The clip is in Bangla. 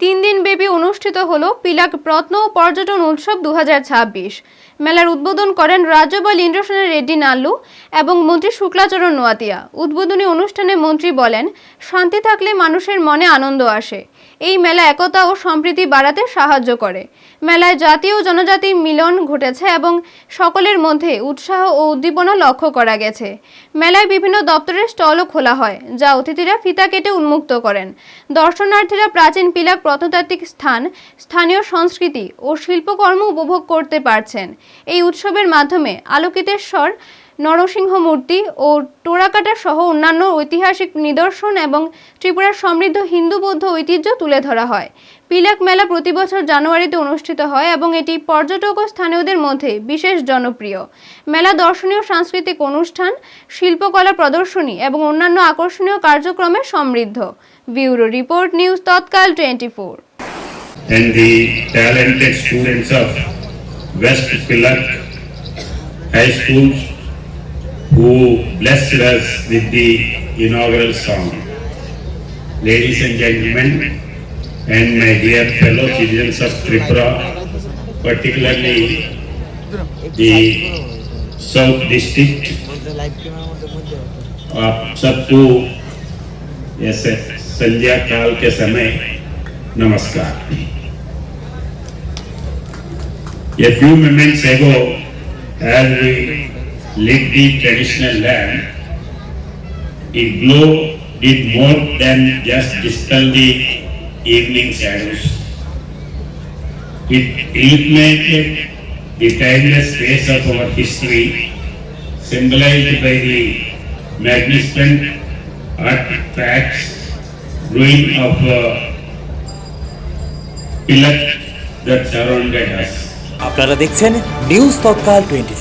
তিন দিন ব্যাপী অনুষ্ঠিত হল পিলাক প্রত্ন ও পর্যটন উৎসব দু হাজার ছাব্বিশ। মেলার উদ্বোধন করেন রাজ্যপাল ইন্দ্রসেন রেড্ডি নাল্লু এবং মন্ত্রী শুক্লাচরণ নোয়াতিয়া উদ্বোধনী অনুষ্ঠানে মন্ত্রী বলেন, শান্তি থাকলে মানুষের মনে আনন্দ আসে। এই মেলা একতা ও সম্প্রীতি বাড়াতে সাহায্য করে। মেলায় জাতীয় ও জনজাতি মিলন ঘটেছে এবং সকলের মধ্যে উৎসাহ ও উদ্দীপনা লক্ষ্য করা গেছে। মেলায় বিভিন্ন দপ্তরের স্টলও খোলা হয়, যা অতিথিরা ফিতা কেটে উন্মুক্ত করেন। দর্শনার্থীরা প্রাচীন পিলাক প্রত্নতাত্ত্বিক স্থান, স্থানীয় সংস্কৃতি ও শিল্পকর্ম উপভোগ করতে পারছেন। এই উৎসবের মাধ্যমে আলোকিতেশ্বর নরসিংহ মূর্তি ও টোরাকাটা সহ অন্যান্য ঐতিহাসিক নিদর্শন এবং ত্রিপুরার সমৃদ্ধ হিন্দু বৌদ্ধ ঐতিহ্য তুলে ধরা হয়। পিলাক মেলা প্রতি বছর জানুয়ারিতে অনুষ্ঠিত হয় এবং এটি পর্যটক ও স্থানীয়দের মধ্যে বিশেষ জনপ্রিয়। মেলা দর্শনীয় সাংস্কৃতিক অনুষ্ঠান, শিল্পকলা প্রদর্শনী এবং অন্যান্য আকর্ষণীয় কার্যক্রমে সমৃদ্ধ। Bureau report news Tatkal twenty four and the talented students of West Pillar High School who blessed us with the inaugural song. Ladies and gentlemen, and my dear fellow citizens of Tripura, particularly the South District, आप सबको ऐसे संध्या काल के समय नमस्कार A few moments ago, as we lit the traditional lamp, it glow did more than just dispel the evening shadows. It illuminated the timeless face of our history, symbolized by the magnificent artifacts, ruin of uh, pillar that surrounded us. আপনারা দেখছেন নিউজ তৎকাল টোয়েন্টি